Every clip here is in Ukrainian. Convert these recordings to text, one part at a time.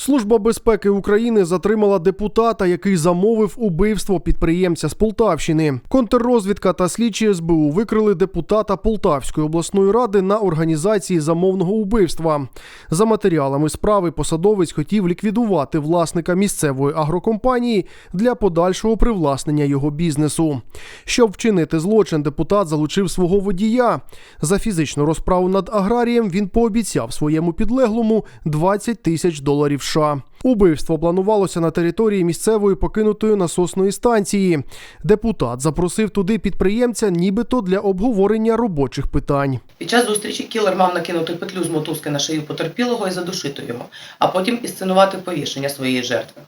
Служба безпеки України затримала депутата, який замовив убивство підприємця з Полтавщини. Контррозвідка та слідчі СБУ викрили депутата Полтавської обласної ради на організації замовного убивства. За матеріалами справи посадовець хотів ліквідувати власника місцевої агрокомпанії для подальшого привласнення його бізнесу. Щоб вчинити злочин, депутат залучив свого водія. За фізичну розправу над аграрієм він пообіцяв своєму підлеглому 20 тисяч доларів США. Убивство планувалося на території місцевої покинутої насосної станції. Депутат запросив туди підприємця, нібито для обговорення робочих питань. Під час зустрічі кілер мав накинути петлю з мотузки на шию потерпілого і задушити його, а потім ісценувати повішення своєї жертви.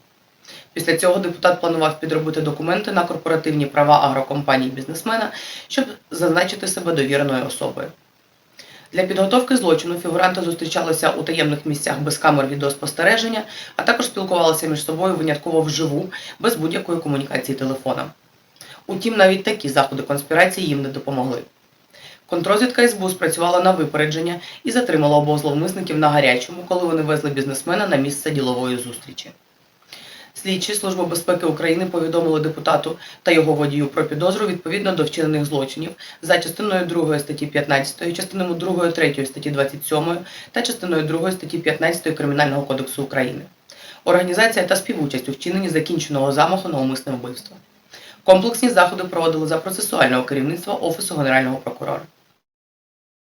Після цього депутат планував підробити документи на корпоративні права агрокомпанії бізнесмена, щоб зазначити себе довіреною особою. Для підготовки злочину фігуранти зустрічалися у таємних місцях без камер відеоспостереження, а також спілкувалися між собою винятково вживу, без будь-якої комунікації телефоном. Утім, навіть такі заходи конспірації їм не допомогли. Контрозвідка СБУ спрацювала на випередження і затримала обох зловмисників на гарячому, коли вони везли бізнесмена на місце ділової зустрічі. Слідчі Служби безпеки України повідомили депутату та його водію про підозру відповідно до вчинених злочинів за частиною 2 статті 15, частиною 2 3 статті 27 та частиною 2 статті 15 Кримінального кодексу України. Організація та співучасть у вчиненні закінченого замаху на умисне вбивство. Комплексні заходи проводили за процесуального керівництва Офісу Генерального прокурора.